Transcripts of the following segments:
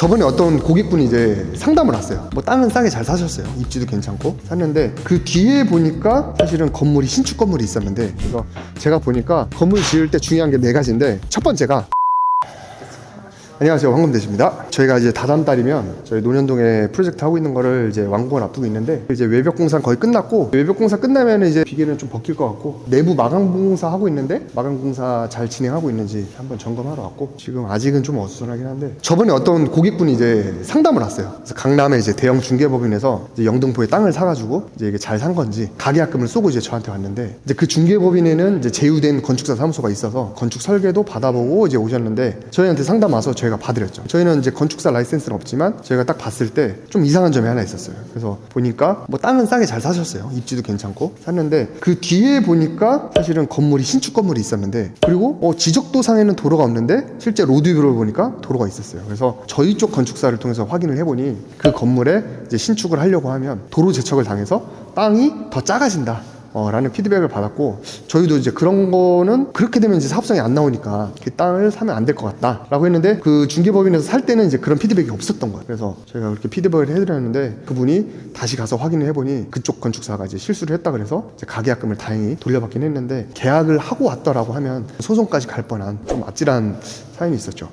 저번에 어떤 고객분이 이제 상담을 왔어요. 뭐 땅은 싸게 잘 사셨어요. 입지도 괜찮고 샀는데 그 뒤에 보니까 사실은 건물이 신축 건물이 있었는데 그래서 제가 보니까 건물 지을 때 중요한 게 네 가지인데 첫 번째가 안녕하세요. 황금대시입니다. 저희가 이제 다다음 달이면 저희 논현동에 프로젝트 하고 있는 거를 이제 완공을 앞두고 있는데 이제 외벽 공사 거의 끝났고 외벽 공사 끝나면 이제 비계는 좀 벗길 것 같고 내부 마감 공사 하고 있는데 마감 공사 잘 진행하고 있는지 한번 점검하러 왔고 지금 아직은 좀 어수선하긴 한데 저번에 어떤 고객분이 이제 상담을 왔어요. 그래서 강남에 이제 대형 중개법인에서 이제 영등포에 땅을 사가지고 이제 이게 잘 산 건지 가계약금을 쏘고 이제 저한테 왔는데 이제 그 중개법인에는 이제 제휴된 건축사 사무소가 있어서 건축 설계도 받아보고 이제 오셨는데 저희한테 상담 와서 저희 가 봐드렸죠. 저희는 이제 건축사 라이센스는 없지만 저희가 딱 봤을 때 좀 이상한 점이 하나 있었어요. 그래서 보니까 뭐 땅은 싸게 잘 사셨어요. 입지도 괜찮고 샀는데 그 뒤에 보니까 사실은 건물이 신축 건물이 있었는데 그리고 어, 지적도 상에는 도로가 없는데 실제 로드뷰를 보니까 도로가 있었어요. 그래서 저희 쪽 건축사를 통해서 확인을 해보니 그 건물에 이제 신축을 하려고 하면 도로 제척을 당해서 땅이 더 작아진다. 어, 라는 피드백을 받았고 저희도 이제 그런 거는 그렇게 되면 이제 사업성이 안 나오니까 그 땅을 사면 안 될 것 같다 라고 했는데 그 중개법인에서 살 때는 이제 그런 피드백이 없었던 거예요. 그래서 저희가 그렇게 피드백을 해드렸는데 그분이 다시 가서 확인을 해보니 그쪽 건축사가 이제 실수를 했다 그래서 이제 가계약금을 다행히 돌려받긴 했는데 계약을 하고 왔더라고 하면 소송까지 갈 뻔한 좀 아찔한 사연이 있었죠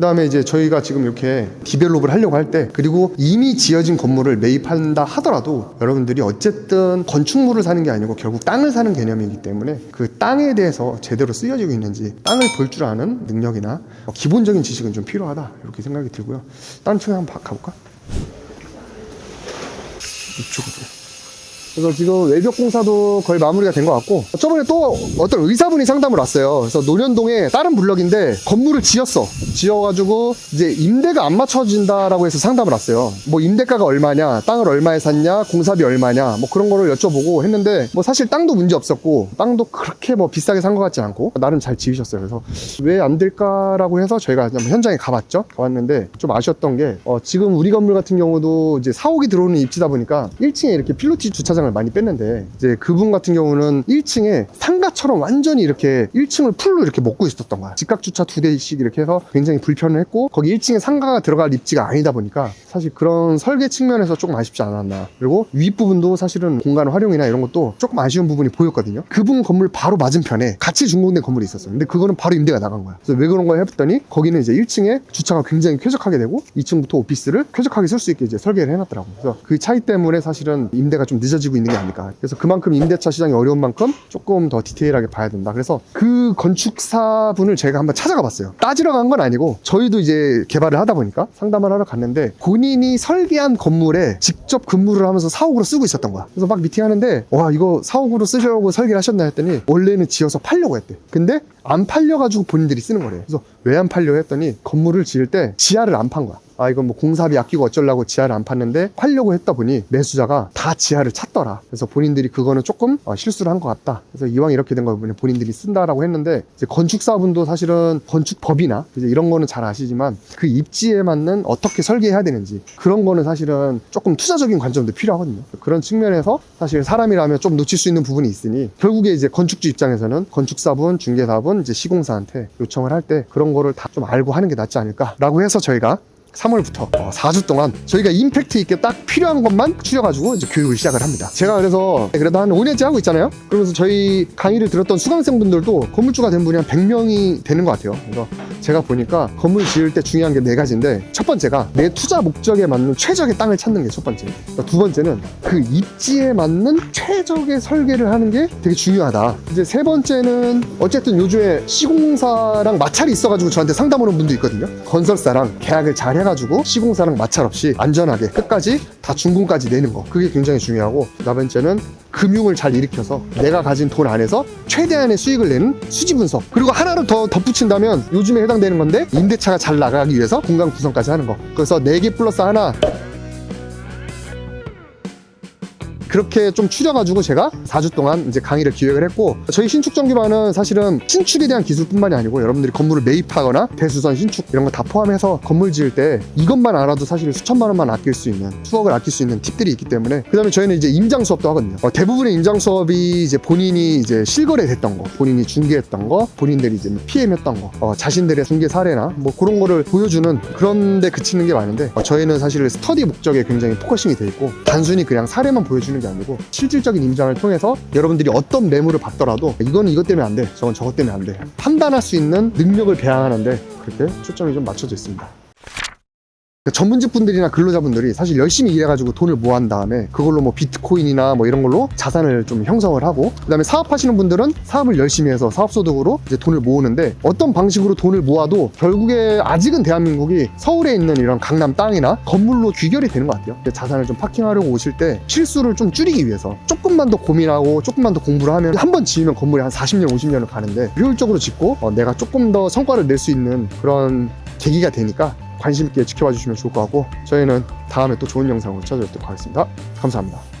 그다음에 이제 저희가 지금 이렇게 디벨롭을 하려고 할 때 그리고 이미 지어진 건물을 매입한다 하더라도 여러분들이 어쨌든 건축물을 사는 게 아니고 결국 땅을 사는 개념이기 때문에 그 땅에 대해서 제대로 쓰여지고 있는지 땅을 볼 줄 아는 능력이나 어, 기본적인 지식은 좀 필요하다 이렇게 생각이 들고요. 다른 층에 한번 봐- 가볼까? 이쪽으로. 그래서 지금 외벽 공사도 거의 마무리가 된 것 같고 저번에 또 어떤 의사분이 상담을 왔어요. 그래서 논현동에 다른 블럭인데 건물을 지었어. 지어가지고 이제 임대가 안 맞춰진다라고 해서 상담을 왔어요. 뭐 임대가가 얼마냐, 땅을 얼마에 샀냐, 공사비 얼마냐, 뭐 그런 거를 여쭤보고 했는데 뭐 사실 땅도 문제 없었고 땅도 그렇게 뭐 비싸게 산 것 같지 않고 나름 잘 지으셨어요. 그래서 왜 안 될까라고 해서 저희가 현장에 가봤죠. 가봤는데 좀 아쉬웠던 게 어, 지금 우리 건물 같은 경우도 이제 사옥이 들어오는 입지다 보니까 1층에 이렇게 필로티 주차장을 많이 뺐는데 이제 그분 같은 경우는 1층에 상가처럼 완전히 이렇게 1층을 풀로 이렇게 먹고 있었던 거야. 직각 주차 두 대씩 이렇게 해서 굉장히 불편을 했고 거기 1층에 상가가 들어갈 입지가 아니다 보니까 사실 그런 설계 측면에서 조금 아쉽지 않았나. 그리고 윗부분도 사실은 공간 활용이나 이런 것도 조금 아쉬운 부분이 보였거든요. 그분 건물 바로 맞은편에 같이 준공된 건물이 있었어요. 근데 그거는 바로 임대가 나간 거야. 그래서 왜 그런 걸 해봤더니 거기는 이제 1층에 주차가 굉장히 쾌적하게 되고 2층부터 오피스를 쾌적하게 쓸 수 있게 이제 설계를 해놨더라고. 그래서 그 차이 때문에 사실은 임대가 좀 늦어 지고 있는 게 아닐까. 그래서 그만큼 임대차 시장이 어려운 만큼 조금 더 디테일하게 봐야 된다. 그래서 그 건축사 분을 제가 한번 찾아가 봤어요. 따지러 간 건 아니고 저희도 이제 개발을 하다 보니까 상담을 하러 갔는데 본인이 설계한 건물에 직접 근무를 하면서 사옥으로 쓰고 있었던 거야. 그래서 막 미팅하는데 와 이거 사옥으로 쓰려고 설계를 하셨나 했더니 원래는 지어서 팔려고 했대. 근데 안 팔려가지고 본인들이 쓰는 거래요. 그래서 왜 안 팔려 했더니 건물을 지을 때 지하를 안 판 거야. 아 이건 뭐 공사비 아끼고 어쩌려고 지하를 안 팠는데 팔려고 했다 보니 매수자가 다 지하를 찾더라. 그래서 본인들이 그거는 조금 어, 실수를 한 것 같다. 그래서 이왕 이렇게 된거 보니 본인들이 쓴다라고 했는데 이제 건축사분도 사실은 건축법이나 이제 이런 거는 잘 아시지만 그 입지에 맞는 어떻게 설계해야 되는지 그런 거는 사실은 조금 투자적인 관점도 필요하거든요. 그런 측면에서 사실 사람이라면 좀 놓칠 수 있는 부분이 있으니 결국에 이제 건축주 입장에서는 건축사분, 중개사분, 이제 시공사한테 요청을 할 때 그런 거를 다 좀 알고 하는 게 낫지 않을까라고 해서 저희가 3월부터 4주 동안 저희가 임팩트 있게 딱 필요한 것만 추려가지고 이제 교육을 시작을 합니다. 제가 그래서 그래도 한 5년째 하고 있잖아요. 그러면서 저희 강의를 들었던 수강생분들도 건물주가 된 분이 한 100명이 되는 것 같아요. 그래서 제가 보니까 건물 지을 때 중요한 게 네 가지인데 첫 번째가 내 투자 목적에 맞는 최적의 땅을 찾는 게 첫 번째. 그러니까 두 번째는 그 입지에 맞는 최적의 설계를 하는 게 되게 중요하다. 이제 세 번째는 어쨌든 요즘에 시공사랑 마찰이 있어가지고 저한테 상담 오는 분도 있거든요. 건설사랑 계약을 잘 해가지고 시공사랑 마찰 없이 안전하게 끝까지 다 준공까지 내는 거. 그게 굉장히 중요하고 네 번째는 금융을 잘 일으켜서 내가 가진 돈 안에서 최대한의 수익을 내는 수지 분석. 그리고 하나를 더 덧붙인다면 요즘에 해당되는 건데 임대차가 잘 나가기 위해서 공간 구성까지 하는 거. 그래서 4개 플러스 하나 그렇게 좀 추려가지고 제가 4주 동안 이제 강의를 기획을 했고 저희 신축 정규반은 사실은 신축에 대한 기술뿐만이 아니고 여러분들이 건물을 매입하거나 대수선 신축 이런 거 다 포함해서 건물 지을 때 이것만 알아도 사실 수천만 원만 아낄 수 있는 수억을 아낄 수 있는 팁들이 있기 때문에 그다음에 저희는 이제 임장 수업도 하거든요. 어, 대부분의 임장 수업이 이제 본인이 이제 실거래됐던 거, 본인이 중개했던 거, 본인들이 이제 PM했던 거, 어, 자신들의 중개 사례나 뭐 그런 거를 보여주는 그런데 그치는 게 많은데 어, 저희는 사실 스터디 목적에 굉장히 포커싱이 돼 있고 단순히 그냥 사례만 보여주는 게 아니고 실질적인 임장을 통해서 여러분들이 어떤 매물을 받더라도 이거는 이것 때문에 안 돼, 저건 저것 때문에 안 돼. 판단할 수 있는 능력을 배양하는데 그렇게 초점이 좀 맞춰져 있습니다. 그 전문직 분들이나 근로자분들이 사실 열심히 일해가지고 돈을 모은 다음에 그걸로 뭐 비트코인이나 뭐 이런 걸로 자산을 좀 형성을 하고 그다음에 사업하시는 분들은 사업을 열심히 해서 사업 소득으로 이제 돈을 모으는데 어떤 방식으로 돈을 모아도 결국에 아직은 대한민국이 서울에 있는 이런 강남 땅이나 건물로 귀결이 되는 것 같아요. 자산을 좀 파킹하려고 오실 때 실수를 좀 줄이기 위해서 조금만 더 고민하고 조금만 더 공부를 하면 한 번 지으면 건물이 한 40년, 50년을 가는데 효율적으로 짓고 어, 내가 조금 더 성과를 낼 수 있는 그런 계기가 되니까 관심 있게 지켜봐 주시면 좋을 것 같고 저희는 다음에 또 좋은 영상으로 찾아뵙도록 하겠습니다. 감사합니다.